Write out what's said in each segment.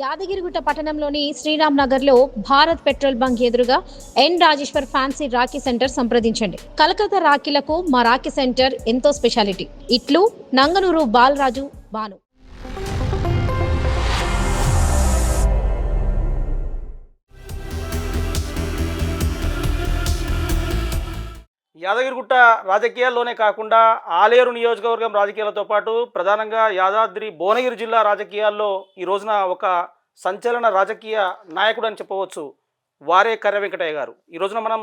యాదగిరిగుట్ట పట్టణంలోని శ్రీరామ్ నగర్లో Bharat petrol bunk ఎదురుగా N Rajeshwar fancy rakhi centre సంప్రదించండి. కలకత్తా రాఖీలకు మా రాఖీ సెంటర్ ఎంతో స్పెషాలిటీ. ఇట్లు నంగనూరు బాలరాజు బాను. యాదగిరిగుట్ట రాజకీయాల్లోనే కాకుండా ఆలేరు నియోజకవర్గం రాజకీయాలతో పాటు ప్రధానంగా యాదాద్రి భువనగిరి జిల్లా రాజకీయాల్లో ఈ రోజున ఒక సంచలన రాజకీయ నాయకుడు అని చెప్పవచ్చు వారే కర్ర వెంకటయ్య గారు. ఈ రోజున మనం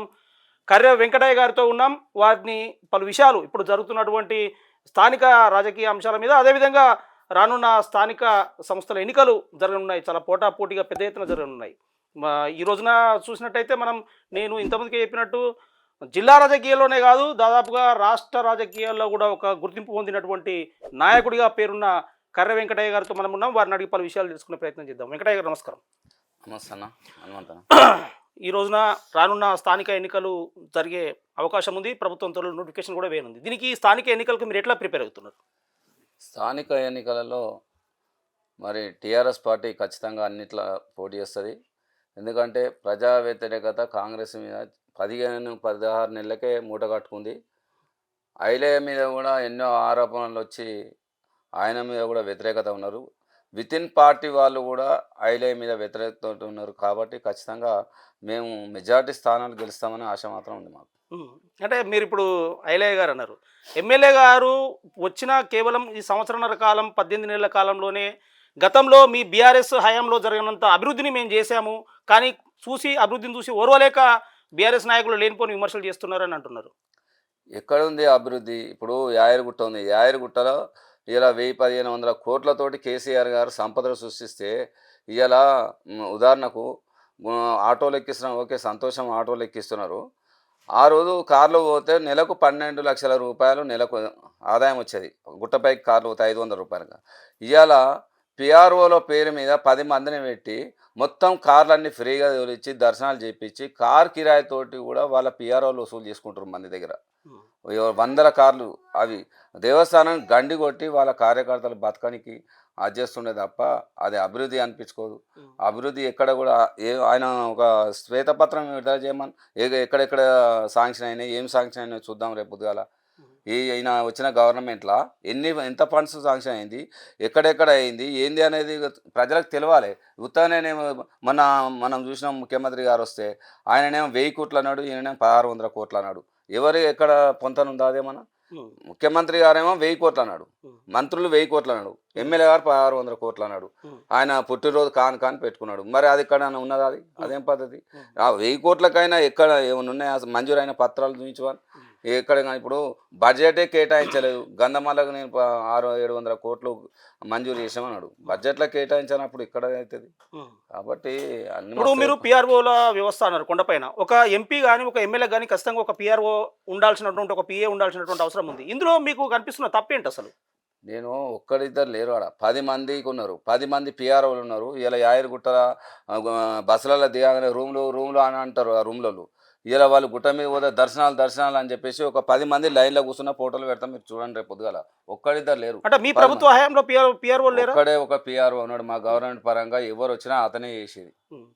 కర్ర వెంకటయ్య గారితో ఉన్నాం. వారిని పలు విషయాలు ఇప్పుడు జరుగుతున్నటువంటి స్థానిక రాజకీయ అంశాల మీద అదేవిధంగా రానున్న స్థానిక సంస్థల ఎన్నికలు జరగనున్నాయి. చాలా పోటాపోటీగా పెద్ద ఎత్తున జరగనున్నాయి. ఈ రోజున చూసినట్టయితే మనం నేను ఇంతమందికి చెప్పినట్టు జిల్లా రాజకీయాల్లోనే కాదు దాదాపుగా రాష్ట్ర రాజకీయాల్లో కూడా ఒక గుర్తింపు పొందినటువంటి నాయకుడిగా పేరున్న కర్ర వెంకటయ్య గారితో మనం ఉన్నాం. వారిని అడిగి పలు విషయాలు తెలుసుకునే ప్రయత్నం చేద్దాం. వెంకటయ్య గారు నమస్కారం. నమస్తే ఈ రోజున రానున్న స్థానిక ఎన్నికలు జరిగే అవకాశం ఉంది. ప్రభుత్వం త్వరలో నోటిఫికేషన్ కూడా వేయనుంది. దీనికి స్థానిక ఎన్నికలకు మీరు ఎట్లా ప్రిపేర్ అవుతున్నారు? స్థానిక ఎన్నికలలో మరి టీఆర్ఎస్ పార్టీ ఖచ్చితంగా అన్నిట్లా పోటీ చేస్తుంది. ఎందుకంటే ప్రజా వ్యతిరేకత కాంగ్రెస్ మీద పదిహేను పదహారు నెలలకే మూట కట్టుకుంది. ఐలయ్య మీద కూడా ఎన్నో ఆరోపణలు వచ్చి ఆయన మీద కూడా వ్యతిరేకత ఉన్నారు. విత్ ఇన్ పార్టీ వాళ్ళు కూడా ఐలయ్య మీద వ్యతిరేకత ఉన్నారు కాబట్టి ఖచ్చితంగా మేము మెజార్టీ స్థానాలు గెలుస్తామని ఆశ మాత్రం ఉంది మాకు. అంటే మీరు ఇప్పుడు ఐలయ్య గారు అన్నారు. ఎమ్మెల్యే గారు వచ్చిన కేవలం ఈ సంవత్సరాల కాలం పద్దెనిమిది నెలల కాలంలోనే గతంలో మీ బీఆర్ఎస్ హయాంలో జరిగినంత అభివృద్ధిని మేము చేశాము. కానీ చూసి అభివృద్ధిని చూసి ఓర్వలేక బీఆర్ఎస్ నాయకులు లేనిపోని విమర్శలు చేస్తున్నారని అంటున్నారు. ఎక్కడ ఉంది అభివృద్ధి? ఇప్పుడు యాయరుగుట్ట ఉంది. యాయరుగుట్టలో ఇలా వెయ్యి పదిహేను వందల కోట్లతోటి కేసీఆర్ గారు సంపదలు సృష్టిస్తే ఇలా ఉదాహరణకు ఆటోలు ఎక్కిస్తున్నాం ఓకే సంతోషం ఆటోలు ఎక్కిస్తున్నారు ఆ రోజు కార్లు పోతే నెలకు పన్నెండు లక్షల రూపాయలు నెలకు ఆదాయం వచ్చేది. గుట్టపైకి కార్లు పోతే ఐదు వందల రూపాయలుగా. ఇవాళ పిఆర్ఓలో పేరు మీద పది మందిని పెట్టి మొత్తం కార్లన్నీ ఫ్రీగా తోలిచ్చి దర్శనాలు చేయించి కార్ కిరాయితోటి కూడా వాళ్ళ పిఆర్ఓలు వసూలు చేసుకుంటారు మంది దగ్గర. వందల కార్లు అవి. దేవస్థానం గండి కొట్టి వాళ్ళ కార్యకర్తలు బతకనికి అది చేస్తుండే తప్ప అది అభివృద్ధి అనిపించుకోదు. అభివృద్ధి ఎక్కడ కూడా ఏ ఆయన ఒక శ్వేతపత్రం విడుదల చేయమని ఏ ఎక్కడెక్కడ శాంక్షన్ అయినాయి ఏం శాంక్షన్ అయినాయి చూద్దాం రేపు పొద్దుగాల. ఈ ఈయన వచ్చిన గవర్నమెంట్లో ఎన్ని ఎంత ఫండ్స్ శాంక్షన్ అయింది ఎక్కడెక్కడ అయింది ఏంది అనేది ప్రజలకు తెలియాలి ఉత్తగానేమో మన మనం చూసిన ముఖ్యమంత్రి గారు వస్తే ఆయననేమో వెయ్యి కోట్లు అన్నాడు ఈయననేమో పదహారు వందల కోట్లు అన్నాడు ఎవరు ఎక్కడ పొంతనుందా అదేమన్నా ఉమ్. ముఖ్యమంత్రి గారేమో వెయ్యి కోట్లు అన్నాడు. మంత్రులు వెయ్యి కోట్లు అన్నాడు ఎమ్మెల్యే గారు పదహారు వందల కోట్లు అన్నాడు. ఆయన పుట్టినరోజు కాను కాని పెట్టుకున్నాడు. మరి అది ఎక్కడ ఉన్నదా అది? అదేం పద్ధతి. ఆ వెయ్యి కోట్లకైనా ఎక్కడ ఏమైనా ఉన్నాయా? అసలు మంజూరైన పత్రాలు చూపించవని ఉమ్. ఎక్కడ కానీ ఇప్పుడు బడ్జెటే కేటాయించలేదు. గంధమాలకు నేను ఆరు ఏడు వందల కోట్లు మంజూరు చేసామన్నాడు బడ్జెట్లో కేటాయించినప్పుడు ఇక్కడ అవుతుంది. కాబట్టి అన్ని ఇప్పుడు మీరు పిఆర్ఓల వ్యవస్థ అన్నారు కొండపైన. ఒక ఎంపీ కానీ ఒక ఎమ్మెల్యే కానీ ఖచ్చితంగా ఒక పిఆర్ఓ ఉండాల్సినటువంటి ఒక పిఏ ఉండాల్సినటువంటి అవసరం ఉంది. ఇందులో మీకు కనిపిస్తున్న తప్పేంటి అసలు? నేను ఒక్కడిద్దరు లేరు ఆడ. పది మందికి ఉన్నారు. పది మంది పిఆర్ఓలు ఉన్నారు. ఇలా యాయరుగుట్ట బస్సులలో దిగాగానే రూమ్లు రూమ్లు అని అంటారు ఆ రూమ్లలో. ఇలా వాళ్ళు గుట్ట మీద పోతే దర్శనాలు దర్శనాలు అని చెప్పేసి ఒక పది మంది లైన్లో కూర్చున్న ఫోటోలు పెడతాం. మీరు చూడండి రేపు పొద్దుగాల. ఒక్కడిద్దరు లేరు. అంటే మీ ప్రభుత్వ హయాంలో పిఆర్ పిఆర్ఓ లేరా? ఒక్కడే ఒక పిఆర్ఓ ఉన్నాడు మా గవర్నమెంట్ పరంగా ఎవరు వచ్చినా అతనే చేసేది.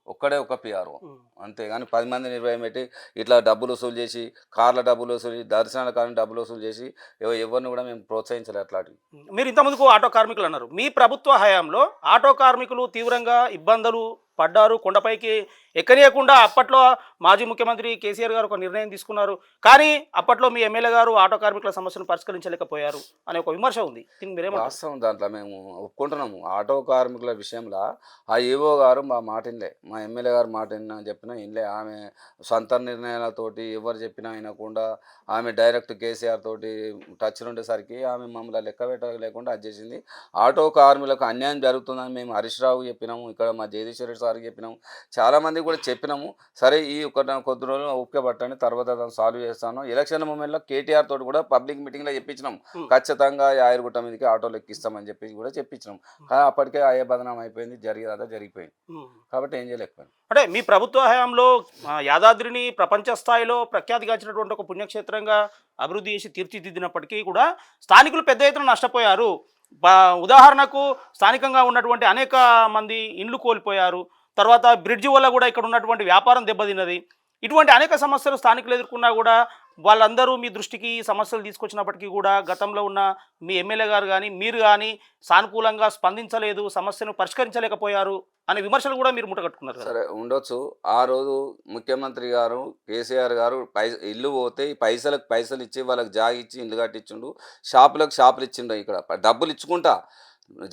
ఒక్కడే ఒక పిఆర్ఓ. అంతేగాని పది మంది నిర్వహణ పెట్టి ఇట్లా డబ్బులు వసూలు చేసి కార్ల డబ్బులు వసూలు చేసి దర్శనాల కానీ డబ్బులు వసూలు చేసి ఎవ- ఎవరిని కూడా మేము ప్రోత్సహించలేదు అట్లాంటివి. మీరు ఇంతకుముందుకు ఆటో కార్మికులు అన్నారు. మీ ప్రభుత్వ హయాంలో ఆటో కార్మికులు తీవ్రంగా ఇబ్బందులు పడ్డారు. కొండపైకి ఎక్కనియకుండా అప్పట్లో మాజీ ముఖ్యమంత్రి కేసీఆర్ గారు ఒక నిర్ణయం తీసుకున్నారు. కానీ అప్పట్లో మీ ఎమ్మెల్యే గారు ఆటో కార్మికుల సమస్యను పరిష్కరించలేకపోయారు అనే ఒక విమర్శ ఉంది. వాస్తవం దాంట్లో మేము ఒప్పుకుంటున్నాము. ఆటో కార్మికుల విషయంలో ఆ ఈవో గారు మా మాట ఇన్లే మా ఎమ్మెల్యే గారు మాట విన్నా చెప్పినా ఇన్లే. ఆమె సొంత నిర్ణయాలతోటి ఎవరు చెప్పినా వినకుండా ఆమె డైరెక్ట్ కేసీఆర్ తోటి టచ్ ఉండేసరికి ఆమె మమ్మల్ని లెక్క పెట్టలేకుండా అది చేసింది. ఆటో కార్మికులకు అన్యాయం జరుగుతుందని మేము హరీష్ రావు చెప్పినాము ఇక్కడ మా జగదీశ్వర రెడ్డి సార్కి చెప్పినాము. చాలామంది కూడా చెప్పినాము సరే ఈ ఒక కొద్ది రోజులు ఓపిక పట్టండి తర్వాత దాన్ని సాల్వ్ చేస్తాను. ఎలక్షన్ మూమెంట్లో కేటీఆర్ తోటి కూడా పబ్లిక్ మీటింగ్లో చెప్పించినాం. ఖచ్చితంగా యాయరుగుట్ట మీదకి ఆటోలు ఎక్కిస్తామని చెప్పి కూడా చెప్పించినాం కానీ అప్పటికే అయ్యే బదనం అయిపోయింది జరిగేదా జరిగిపోయింది. ఉమ్. కాబట్టి ఏం చేయలేకపోయాను అంటే మీ ప్రభుత్వ హయాంలో యాదాద్రిని ప్రపంచ స్థాయిలో ప్రఖ్యాతిగాంచినటువంటి ఒక పుణ్యక్షేత్రంగా అభివృద్ధి చేసి తీర్చిదిద్దినప్పటికీ కూడా స్థానికులు పెద్ద ఎత్తున నష్టపోయారు. ఉదాహరణకు స్థానికంగా ఉన్నటువంటి అనేక మంది ఇండ్లు కోల్పోయారు. తర్వాత బ్రిడ్జి వల్ల కూడా ఇక్కడ ఉన్నటువంటి వ్యాపారం దెబ్బతిన్నది. ఇటువంటి అనేక సమస్యలు స్థానికులు ఎదుర్కొన్నా కూడా వాళ్ళందరూ మీ దృష్టికి సమస్యలు తీసుకొచ్చినప్పటికీ కూడా గతంలో ఉన్న మీ ఎమ్మెల్యే గారు కానీ మీరు కానీ సానుకూలంగా స్పందించలేదు సమస్యను పరిష్కరించలేకపోయారు అనే విమర్శలు కూడా మీరు ముట్టగట్టుకున్నారు సరే ఉండొచ్చు. ఆ రోజు ముఖ్యమంత్రి గారు కేసీఆర్ గారు పై ఇల్లు పోతే పైసలకు పైసలు ఇచ్చి వాళ్ళకి జాగి ఇచ్చి ఇల్లు కట్టించుండు. షాపులకు షాపులు ఇచ్చిండు ఇక్కడ. డబ్బులు ఇచ్చుకుంటా.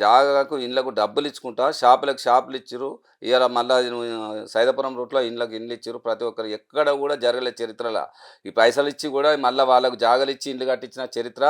జాగాకు ఇళ్ళకు డబ్బులు ఇచ్చుకుంటా. షాపులకు షాపులు ఇచ్చిరు ఇవాళ మళ్ళీ సైదాపురం రూట్లో ఇండ్లకు ఇండ్లు ఇచ్చారు ప్రతి ఒక్కరు ఎక్కడ కూడా జరగలేదు చరిత్రలో. ఈ పైసలు ఇచ్చి కూడా మళ్ళీ వాళ్ళకు జాగలు ఇచ్చి ఇండ్లు కట్టించిన చరిత్ర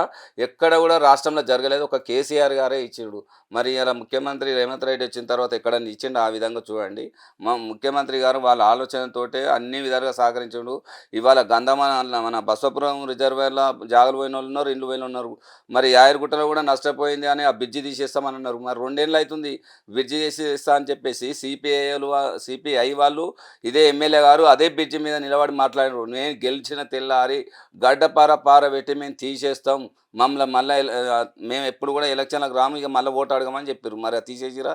ఎక్కడ కూడా రాష్ట్రంలో జరగలేదు. ఒక కేసీఆర్ గారే ఇచ్చిండు మరి ఇలా ముఖ్యమంత్రి రేవంత్ రెడ్డి వచ్చిన తర్వాత ఎక్కడ ఇచ్చిండు? ఆ విధంగా చూడండి. మా ముఖ్యమంత్రి గారు వాళ్ళ ఆలోచనతోటే అన్ని విధాలుగా సహకరించాడు. ఇవాళ గంధమాన మన బసవపురం రిజర్వేర్లో జాగలు పోయిన వాళ్ళు ఉన్నారు ఇండ్లు పోయిన ఉన్నారు. మరి యాయరగుట్టలో కూడా నష్టపోయింది అని ఆ బ్రిడ్జి తీసేస్తామని అన్నారు. మరి రెండేళ్ళు అవుతుంది. బ్రిడ్జి చేసి ఇస్తా అని చెప్పేసి సిపిఐలు సిపిఐ వాళ్ళు ఇదే ఎమ్మెల్యే గారు అదే బ్రిడ్జి మీద నిలబడి మాట్లాడారు నేను గెలిచిన తెల్లారి గడ్డపార పార పెట్టి మేము తీసేస్తాం. మమ్మల్ని మళ్ళీ మేము ఎప్పుడు కూడా ఎలక్షన్లకు రాము ఇక మళ్ళీ ఓటు అడగమని చెప్పారు మరి అది తీసేసిరా?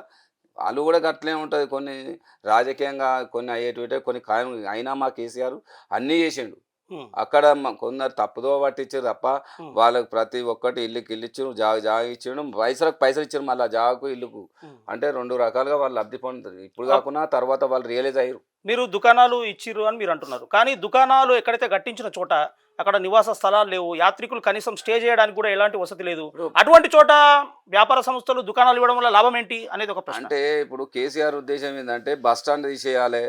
వాళ్ళు కూడా గట్లే ఉంటుంది. కొన్ని రాజకీయంగా కొన్ని అయ్యేటివిటే కొన్ని ఖాయం అయినా మా కేసీఆర్ అన్నీ చేసిండు. అక్కడ కొందరు తప్పుదో పట్టించారు తప్ప వాళ్ళకి ప్రతి ఒక్కటి ఇల్లుకి ఇల్లు ఇచ్చారు జాగ జాగ ఇచ్చాడు. పైసలకు పైసలు ఇచ్చారు మళ్ళీ జాగకు ఇల్లుకు. అంటే రెండు రకాలుగా వాళ్ళు లబ్ధి పొందుతారు. ఇప్పుడు కాకుండా తర్వాత వాళ్ళు రియలైజ్ అయ్యారు మీరు దుకాణాలు ఇచ్చిర్రు అని మీరు అంటున్నారు కానీ దుకాణాలు ఎక్కడైతే కట్టించిన చోట అక్కడ నివాస స్థలాలు లేవు. యాత్రికులు కనీసం స్టే చేయడానికి కూడా ఎలాంటి వసతి లేదు. అటువంటి చోట వ్యాపార సంస్థలు దుకాణాలు ఇవ్వడం వల్ల లాభం ఏంటి అనేది ఒక ప్రశ్న. అంటే ఇప్పుడు కేసీఆర్ ఉద్దేశం ఏంటంటే బస్ స్టాండ్ తీసేయాలి.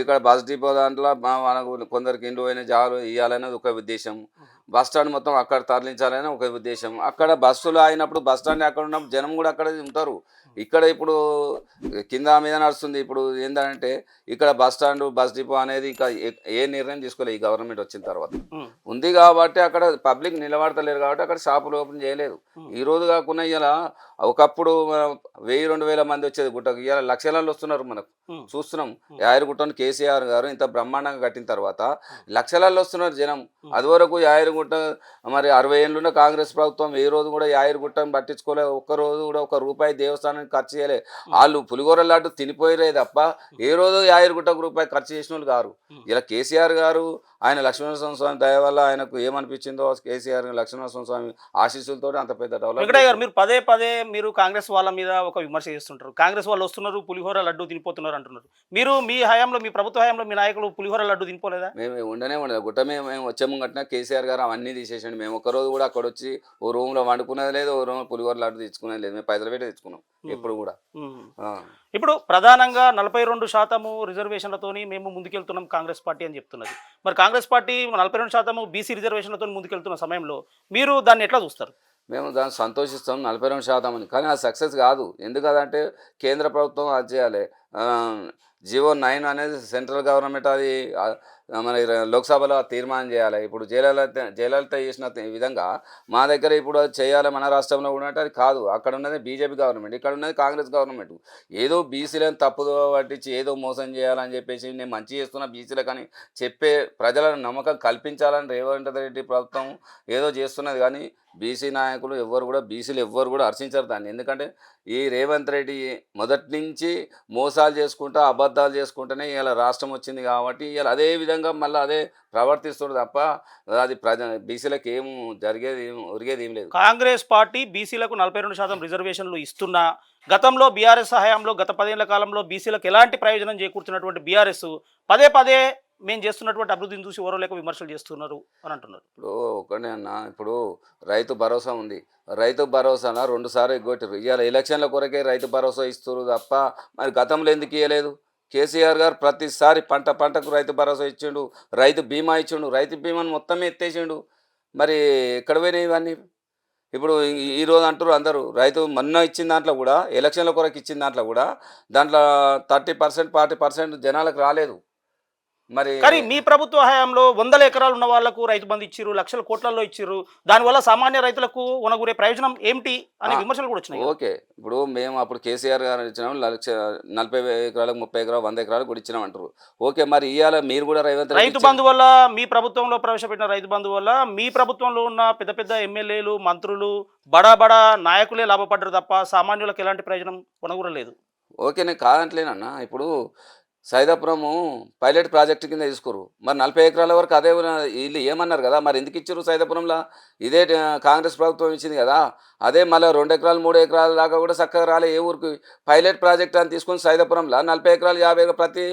ఇక్కడ బస్ డిపో దాంట్లో మనకు కొందరికి ఇండ్లు పోయిన జాగాలు ఇవ్వాలనేది ఒక ఉద్దేశం. బస్ స్టాండ్ మొత్తం అక్కడ తరలించాలని ఒక ఉద్దేశం. అక్కడ బస్సులు అయినప్పుడు బస్ స్టాండ్ అక్కడ ఉన్నప్పుడు జనం కూడా అక్కడ ఉంటారు. ఇక్కడ ఇప్పుడు కింద మీద నడుస్తుంది. ఇప్పుడు ఏంటంటే ఇక్కడ బస్ స్టాండ్ బస్ డిపో అనేది ఇంకా ఏ- నిర్ణయం తీసుకోలేదు ఈ గవర్నమెంట్ వచ్చిన తర్వాత. ఉంది కాబట్టి అక్కడ పబ్లిక్ నిలబడతలేరు కాబట్టి అక్కడ షాపులు ఓపెన్ చేయలేదు. ఈ రోజు కాకుండా ఇలా ఒకప్పుడు వెయ్యి రెండు వేల మంది వచ్చేది గుట్టకు. ఇలా లక్షలలో వస్తున్నారు మనకు. చూస్తున్నాం. యాయరుగుట్టను కేసీఆర్ గారు ఇంత బ్రహ్మాండంగా కట్టిన తర్వాత లక్షలలో వస్తున్నారు జనం. అదివరకు యాయరుగుట్ట మరి అరవై ఏళ్ళున్న కాంగ్రెస్ ప్రభుత్వం ఏ రోజు కూడా యాయరుగుట్టను పట్టించుకోలే. ఒక్క రోజు కూడా ఒక రూపాయి దేవస్థానానికి ఖర్చు చేయలే. వాళ్ళు పులిగోర లాంటి తినిపోయిరే తప్ప ఏ రోజు యాయరుగుట్టకు రూపాయి ఖర్చు చేసిన వాళ్ళు గారు ఇలా కేసీఆర్ గారు ఆయన లక్ష్మీనరసింహ స్వామి దయ వల్ల ఆయనకు ఏమనిపించిందో కేసీఆర్ లక్ష్మీనరసింహ స్వామి ఆశీస్సులతో అంత పెద్ద వెంకటయ్య గారు డెవలప్ మీరు పదే పదే మీరు కాంగ్రెస్ వాళ్ళ మీద ఒక విమర్శ చేస్తుంటారు. కాంగ్రెస్ వాళ్ళు వస్తున్నారు పులిహోర లడ్డు తినిపోతున్నారు అంటున్నారు. మీరు మీ హయాంలో మీ ప్రభుత్వ హయాంలో మీ నాయకులు పులిహోర లడ్డు తినిపోలేదా? మేము ఉండనే ఉండదు. గుట్ట మేము మేము వచ్చే ముంగట్న కేసీఆర్ గారు అవన్నీ తీసేసండి. మేము ఒక రోజు కూడా అక్కడ వచ్చి ఓ రూమ్లో వండుకునేది లేదు ఓ రూమ్ పులిహోర లాంటి తెచ్చుకునేది లేదు. మేము పైసలు పెట్టి తెచ్చుకున్నాం. ఎప్పుడు కూడా. ఇప్పుడు ప్రధానంగా నలభై రెండు శాతము రిజర్వేషన్లతోని మేము ముందుకెళ్తున్నాం కాంగ్రెస్ పార్టీ అని చెప్తున్నది. మరి కాంగ్రెస్ పార్టీ నలభై రెండు శాతము బీసీ రిజర్వేషన్లతో ముందుకెళ్తున్న సమయంలో మీరు దాన్ని ఎట్లా చూస్తారు? మేము దాన్ని సంతోషిస్తాం నలభై రెండు శాతం అని. కానీ అది సక్సెస్ కాదు. ఎందుకంటే కేంద్ర ప్రభుత్వం అది చేయాలి. జివో నైన్ అనేది సెంట్రల్ గవర్నమెంట్ అది మన లోక్సభలో తీర్మానం చేయాలి. ఇప్పుడు జయలలిత జయలలిత చేసిన విధంగా మా దగ్గర ఇప్పుడు చేయాలి మన రాష్ట్రంలో కూడా అది కాదు. అక్కడ ఉన్నది బీజేపీ గవర్నమెంట్ ఇక్కడ ఉన్నది కాంగ్రెస్ గవర్నమెంట్. ఏదో బీసీలను తప్పుదో పట్టించి ఏదో మోసం చేయాలని చెప్పేసి నేను మంచి చేస్తున్నా బీసీలకు అని చెప్పే ప్రజలను నమ్మకం కల్పించాలని రేవంత్ రెడ్డి ప్రభుత్వం ఏదో చేస్తున్నది. కానీ బీసీ నాయకులు ఎవ్వరు కూడా బీసీలు ఎవ్వరు కూడా హర్షించరు దాన్ని. ఎందుకంటే ఈ రేవంత్ రెడ్డి మొదటి నుంచి మోసాలు చేసుకుంటా అబద్ధాలు చేసుకుంటూనే ఇలా రాష్ట్రం వచ్చింది కాబట్టి ఇలా అదే విధంగా మళ్ళీ అదే ప్రవర్తిస్తుంది తప్ప అది ప్రజ బీసీలకు ఏం జరిగేది ఏం ఒరిగేది ఏం లేదు. కాంగ్రెస్ పార్టీ బీసీలకు నలభై రెండు శాతం రిజర్వేషన్లు ఇస్తున్నా గతంలో బీఆర్ఎస్ హయాంలో గత పదేళ్ళ కాలంలో బీసీలకు ఎలాంటి ప్రయోజనం చేకూర్చున్నటువంటి బీఆర్ఎస్ పదే పదే మేము చేస్తున్నటువంటి అభివృద్ధిని చూసి ఎవరో లేక విమర్శలు చేస్తున్నారు అని అంటున్నారు. ఇప్పుడు ఒకనే అన్న ఇప్పుడు రైతు భరోసా ఉంది. రైతు భరోసాన? రెండు సార్లు ఎగ్గొట్టారు ఇవాళ ఎలక్షన్ల కొరకే రైతు భరోసా ఇస్తారు తప్ప మరి గతంలో ఎందుకు ఇవ్వలేదు కేసీఆర్ గారు ప్రతిసారి పంట పంటకు రైతు భరోసా ఇచ్చిండు రైతు బీమా ఇచ్చిండు రైతు బీమాను మొత్తం ఎత్తేసిండు. మరి ఎక్కడ పోయినాయి ఇవన్నీ? ఇప్పుడు ఈ- రోజు అంటారు అందరూ రైతు మొన్న ఇచ్చిన దాంట్లో కూడా ఎలక్షన్ల కొరకు ఇచ్చిన దాంట్లో కూడా దాంట్లో థర్టీ పర్సెంట్ ఫార్టీ పర్సెంట్ జనాలకు రాలేదు. మరి కానీ మీ ప్రభుత్వ హయాంలో వందల ఎకరాలు ఉన్న వాళ్ళకు రైతు బంధు ఇచ్చిర్రు లక్షల కోట్లలో ఇచ్చిర్రు. దానివల్ల సామాన్య రైతులకు ఉనగూరే ప్రయోజనం ఏమిటి అనే విమర్శలు కూడా వచ్చినాయి. ఓకే. ఇప్పుడు మేము అప్పుడు కేసీఆర్ గారు ఇచ్చినాం లక్ష నలభై ఎకరాలకు ముప్పై ఎకరాలు వంద ఎకరాలు కూడా ఇచ్చినాం అంటారు ఓకే మరి ఇవాళ మీరు కూడా రైతు ఇచ్చిన- బంధు వల్ల మీ ప్రభుత్వంలో ప్రవేశపెట్టిన రైతు బంధు వల్ల మీ ప్రభుత్వంలో ఉన్న పెద్ద పెద్ద ఎమ్మెల్యేలు మంత్రులు బడా బడా నాయకులే లాభపడ్డారు తప్ప సామాన్యులకు ఎలాంటి ప్రయోజనం ఉనగూరలేదు ఓకే నేను కాదంటలేనన్నా. ఇప్పుడు సైదాపురము పైలట్ ప్రాజెక్టు కింద తీసుకురు మరి నలభై ఎకరాల వరకు అదే వీళ్ళు ఏమన్నారు కదా? మరి ఎందుకు ఇచ్చారు సైదాపురంలో? ఇదే కాంగ్రెస్ ప్రభుత్వం ఇచ్చింది కదా? అదే మళ్ళీ రెండు ఎకరాలు మూడు ఎకరాల దాకా కూడా చక్కగా రాలే ఏ ఊరికి? పైలట్ ప్రాజెక్ట్ అని తీసుకుని సైదాపురంలో నలభై ఎకరాలు యాభై ప్రతి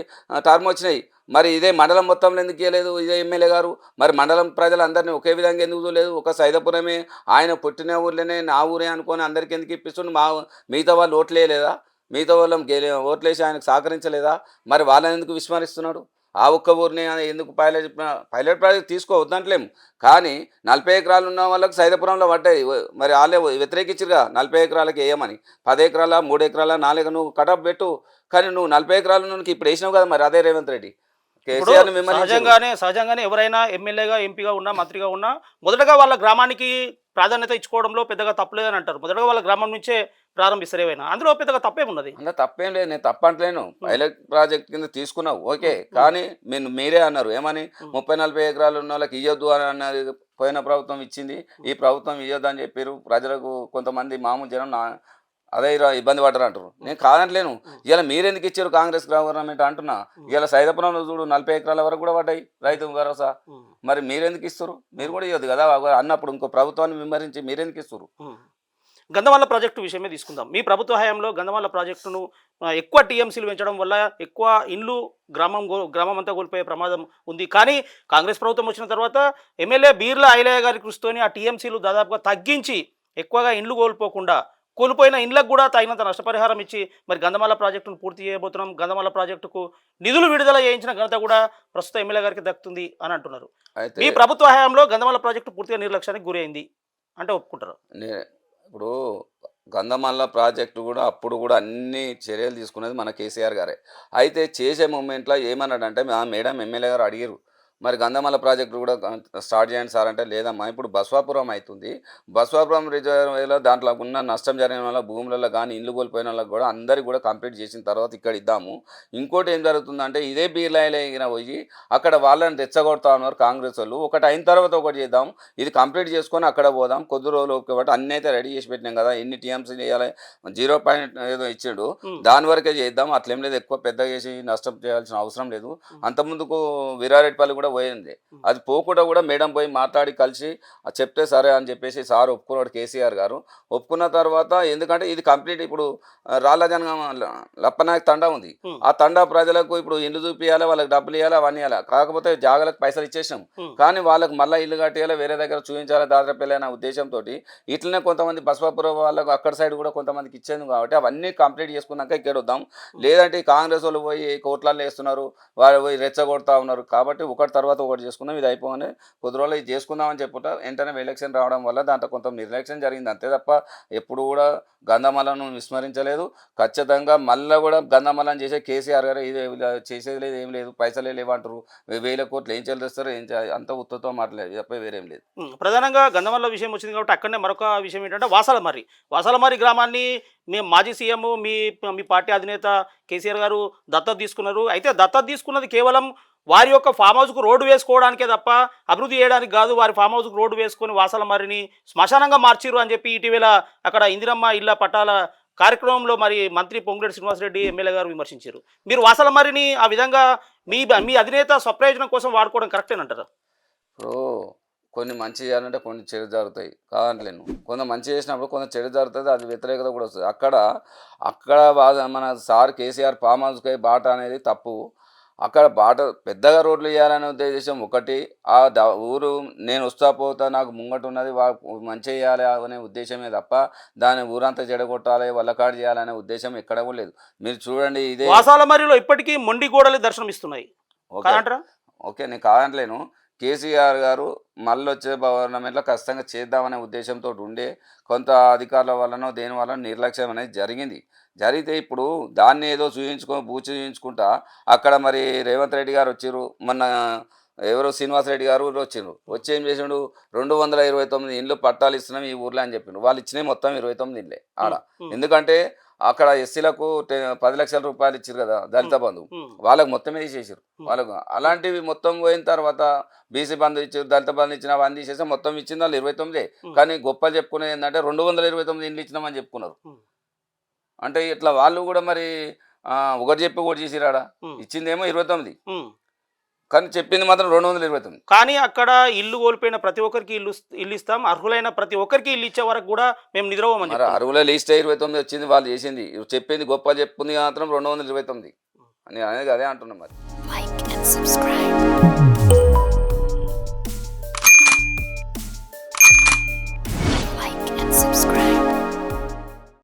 టర్మ్ వచ్చినాయి. మరి ఇదే మండలం మొత్తంలో ఎందుకు ఇవ్వలేదు ఇదే ఎమ్మెల్యే గారు? మరి మండలం ప్రజలందరినీ ఒకే విధంగా ఎందుకు చూడలేదు? ఒక సైదాపురమే ఆయన పుట్టిన ఊర్లోనే నా ఊరే అనుకొని అందరికీ ఎందుకు ఇప్పిస్తుంది మా మిగతా వాళ్ళు ఓట్లేయలేదా మిగతా వాళ్ళం గెలి ఓట్లేసి ఆయనకు సహకరించలేదా? మరి వాళ్ళని ఎందుకు విస్మరిస్తున్నాడు? ఆ ఒక్క ఊరిని ఎందుకు పైలట్ పైలట్ ప్రాజెక్ట్ తీసుకోవద్దంటలేము కానీ నలభై ఎకరాలు ఉన్న వాళ్ళకి సైదాపురంలో పడ్డాయి. మరి వాళ్ళే వ్యతిరేకించరుగా నలభై ఎకరాలకి వేయమని. పది ఎకరాల మూడు ఎకరాల నాలుగు నువ్వు కటప్ పెట్టు. కానీ నువ్వు నలభై ఎకరాలు నువ్వు ఇప్పుడు వేసినావు కదా మరి అదే రేవంత్ రెడ్డి. సహజంగానే సహజంగానే ఎవరైనా ఎమ్మెల్యేగా ఎంపీగా ఉన్నా మంత్రిగా ఉన్నా మొదటగా వాళ్ళ గ్రామానికి ప్రాధాన్యత ఇచ్చుకోవడంలో పెద్దగా తప్పలేదని అంటారు. మొదటగా వాళ్ళ గ్రామం నుంచే ప్రారంభిస్తారు ఏవైనా అందులో పెద్దగా తప్పేమున్నది అందులో తప్పేం లేదు. నేను తప్పంటలేను పైలట్ ప్రాజెక్ట్ కింద తీసుకున్నావు. ఓకే. కానీ మీరు మీరే అన్నారు. ఏమని? ముప్పై నలభై ఎకరాలు ఉన్న వాళ్ళకి ఇవ్వద్దు అని అన్నది పోయిన ప్రభుత్వం ఇచ్చింది. ఈ ప్రభుత్వం ఇవ్వద్దు అని చెప్పారు ప్రజలకు కొంతమంది మామూలు జనం నా అదే ఇబ్బంది పడ్డారు అంటారు నేను కాదంటలేను ఇలా మీరెందుకు ఇచ్చారు కాంగ్రెస్ గవర్నమెంట్ అంటున్నా? ఇలా సైదాపురంలో చూడు నలభై ఎకరాల వరకు కూడా పడ్డాయి రైతు భరోసా. మరి మీరెందుకు ఇస్తారు? మీరు కూడా ఇవ్వద్దు కదా. అన్నప్పుడు ఇంకో ప్రభుత్వాన్ని విమర్శించి మీరెందుకు ఇస్తారు. గంధమాల ప్రాజెక్టు విషయమే తీసుకుందాం. మీ ప్రభుత్వ హయాంలో గంధమాల ప్రాజెక్టును ఎక్కువ టీఎంసీలు పెంచడం వల్ల ఎక్కువ ఇండ్లు గ్రామం గ్రామం అంతా కోల్పోయే ప్రమాదం ఉంది. కానీ కాంగ్రెస్ ప్రభుత్వం వచ్చిన తర్వాత ఎమ్మెల్యే బీర్ల ఐలయ్య గారి కృషితోని ఆ టీఎంసీలు దాదాపుగా తగ్గించి ఎక్కువగా ఇండ్లు కోల్పోకుండా కోల్పోయిన ఇండ్లకు కూడా తగినంత నష్టపరిహారం ఇచ్చి మరి గంధమాల ప్రాజెక్టును పూర్తి చేయబోతున్నాం. గంధమాల ప్రాజెక్టుకు నిధులు విడుదల చేయించిన ఘనత కూడా ప్రస్తుత ఎమ్మెల్యే గారికి దక్కుతుంది అని అంటున్నారు. మీ ప్రభుత్వ హయాంలో గంధమాల ప్రాజెక్టు పూర్తిగా నిర్లక్ష్యానికి గురైంది అంటే ఒప్పుకుంటారు. ఇప్పుడు గంధమల్ల ప్రాజెక్టు కూడా అప్పుడు కూడా అన్ని చర్యలు తీసుకునేది మన కేసీఆర్ గారే. అయితే చేసే మూమెంట్లో ఏమన్నాడంటే మా మేడం ఎమ్మెల్యే గారు అడిగారు మరి గంధమల్ల ప్రాజెక్టు కూడా స్టార్ట్ చేయండి సార్ అంటే లేదమ్మా. ఇప్పుడు బస్వాపురం అవుతుంది బస్వాపురం రిజర్వేలో దాంట్లో ఉన్న నష్టం జరిగిన వాళ్ళ భూములలో కానీ ఇల్లు కోల్పోయిన వాళ్ళకి కూడా అందరికి కూడా కంప్లీట్ చేసిన తర్వాత ఇక్కడ ఇద్దాము. ఇంకోటి ఏం జరుగుతుందంటే ఇదే బీర్లైన పోయి అక్కడ వాళ్ళని రెచ్చగొడతా ఉన్నారు కాంగ్రెస్ వాళ్ళు. ఒకటి అయిన తర్వాత ఒకటి చేద్దాం. ఇది కంప్లీట్ చేసుకొని అక్కడ పోదాం. కొద్ది రోజులు ఓకే బట్టి అన్నీ అయితే రెడీ చేసి పెట్టినాం కదా. ఎన్ని టీఎంసీ చేయాలి? జీరో పాయింట్ ఏదో ఇచ్చిండు. దాని వరకే చేద్దాం. అట్లేం లేదు. ఎక్కువ పెద్ద చేసి నష్టం చేయాల్సిన అవసరం లేదు. అంతకుముందుకు వీరారెడ్డిపల్లి కూడా పోయింది. అది పోకుండా కూడా మేడం పోయి మాట్లాడి కలిసి చెప్తే సరే అని చెప్పేసి సార్ ఒప్పుకున్నాడు కేసీఆర్ గారు. ఒప్పుకున్న తర్వాత ఎందుకంటే ఇది కంప్లీట్ ఇప్పుడు రాళ్ళ జనగం లప్పనాయక్ తండా ఉంది. ఆ తండా ప్రజలకు ఇప్పుడు ఇల్లు చూపియాలి వాళ్ళకి డబ్బులు ఇవ్వాలి అవన్నీ ఇవ్వాలి కాకపోతే జాగలకు పైసలు ఇచ్చేసాం. కానీ వాళ్ళకి మళ్ళీ ఇల్లు కట్టేయాలి వేరే దగ్గర చూపించాలి దాదాపు అనే ఉద్దేశంతో ఇట్లనే కొంతమంది బసవాపురం వాళ్ళకు అక్కడ సైడ్ కూడా కొంతమందికి ఇచ్చేది కాబట్టి అవన్నీ కంప్లీట్ చేసుకున్నాక ఇక్కడ వద్దాం లేదంటే కాంగ్రెస్ వాళ్ళు పోయి కోట్లలో వేస్తున్నారు వాళ్ళు పోయి రెచ్చగొడతా ఉన్నారు. కాబట్టి ఒకటి తర్వాత ఒకటి చేసుకుందాం ఇది అయిపోగానే కొద్ది రోజులు ఇది చేసుకుందామని చెప్పుట వెంటనే ఎలక్షన్ రావడం వల్ల దాంట్లో కొంత నిర్లక్ష్యం జరిగింది. అంతే తప్ప ఎప్పుడు కూడా గంధమలను విస్మరించలేదు. ఖచ్చితంగా మళ్ళీ కూడా గంధమలం చేసే కేసీఆర్ గారు ఇది చేసేది లేదు ఏం లేదు పైసలే లేవంటారు వేల కోట్లు ఏం చేస్తారు ఏం చేయాలి అంత ఉత్తతో మాట్లాడలేదు తప్ప వేరేం లేదు. ప్రధానంగా గంధమల్ల విషయం వచ్చింది కాబట్టి అక్కడనే మరొక విషయం ఏంటంటే వాసాలమర్రి. వాసాలమర్రి గ్రామాన్ని మీ మాజీ సీఎం మీ మీ పార్టీ అధినేత కేసీఆర్ గారు దత్తత తీసుకున్నారు. అయితే దత్తత తీసుకున్నది కేవలం వారి యొక్క ఫామ్ హౌస్కు రోడ్డు వేసుకోవడానికే తప్ప అభివృద్ధి చేయడానికి కాదు వారి ఫామ్ హౌస్కు రోడ్డు వేసుకొని వాసల మరిని శ్మశానంగా మార్చిరు అని చెప్పి ఇటీవల అక్కడ ఇందిరమ్మ ఇళ్ళ పట్టాల కార్యక్రమంలో మరి మంత్రి పొంగులేటి శ్రీనివాసరెడ్డి ఎమ్మెల్యే గారు విమర్శించారు మీరు వాసల మరిని ఆ విధంగా మీ మీ అధినేత స్వప్రయోజనం కోసం వాడుకోవడం కరెక్టేనంటారా ఇప్పుడు కొన్ని మంచి చేయాలంటే కొన్ని చెడు జరుగుతాయి. కాదంటలేను కొంత మంచి చేసినప్పుడు కొంత చెడు జరుగుతుంది అది వ్యతిరేకత కూడా వస్తుంది. అక్కడ అక్కడ మన సార్ కేసీఆర్ ఫామ్ హౌస్కి బాట అనేది తప్పు. అక్కడ బాట పెద్దగా రోడ్లు వేయాలనే ఉద్దేశం ఒకటి. ఆ ద ఊరు నేను వస్తా పోతా నాకు ముంగట ఉన్నది వా మంచి చేయాలి అనే ఉద్దేశమే తప్ప దాన్ని ఊరంతా చెడగొట్టాలి వల్లకాడు చేయాలనే ఉద్దేశం ఎక్కడ కూడా లేదు. మీరు చూడండి ఇదే వాసాలమర్రిలో ఇప్పటికీ మొండి గోడలు దర్శనమిస్తున్నాయి. ఓకే. ఓకే. నేను కాదంటలేను. కేసీఆర్ గారు మళ్ళీ వచ్చే గవర్నమెంట్లో ఖచ్చితంగా చేద్దామనే ఉద్దేశంతో ఉండే కొంత అధికారుల వలన దేని వలన నిర్లక్ష్యం అనేది జరిగింది. జరిగితే ఇప్పుడు దాన్ని ఏదో చూయించుకో బూచి చూయించుకుంటా అక్కడ మరి రేవంత్ రెడ్డి గారు వచ్చిర్రు మొన్న ఎవరో శ్రీనివాసరెడ్డి గారు వచ్చిండ్రు వచ్చి ఏం చేసిండు? రెండు వందల ఇరవై తొమ్మిది ఇండ్లు పట్టాలు ఇస్తున్నాం ఈ ఊర్లో అని చెప్పిండు. వాళ్ళు ఇచ్చినవి మొత్తం ఇరవై తొమ్మిది ఇండ్లే ఆడ. ఎందుకంటే అక్కడ ఎస్సీలకు పది లక్షల రూపాయలు ఇచ్చారు కదా దళిత బంధు వాళ్ళకి మొత్తమే తీసేసారు Hmm. వాళ్ళకు అలాంటివి మొత్తం పోయిన తర్వాత బీసీ బంధు ఇచ్చారు దళిత బంధు ఇచ్చిన అవన్నీ తీసేసి మొత్తం ఇచ్చింది వాళ్ళు ఇరవై తొమ్మిదే. కానీ గొప్పలు చెప్పుకునేది ఏంటంటే రెండు వందల ఇరవై తొమ్మిది ఇండ్లు ఇచ్చినామని చెప్పుకున్నారు. అంటే ఇట్లా వాళ్ళు కూడా మరి ఒకటి చెప్పి ఒకటి చేసిరాడా ఇచ్చిందేమో ఇరవై తొమ్మిది. కానీ చెప్పింది మాత్రం రెండు వందల ఇరవై తొమ్మిది. కానీ అక్కడ ఇల్లు కోల్పోయిన ప్రతి ఒక్కరికి ఇల్లు ఇల్లు ఇస్తాం. అర్హులైన ప్రతి ఒక్కరికి ఇల్లు ఇచ్చే వరకు కూడా మేము నిద్రపోమని. అరువుల లిస్ట్ ఇరవై తొమ్మిది వచ్చింది వాళ్ళు చేసింది. చెప్పింది గొప్ప చెప్పుకుంది మాత్రం రెండు వందల ఇరవై తొమ్మిది. నేను అనేది అదే అంటున్నాను మరి.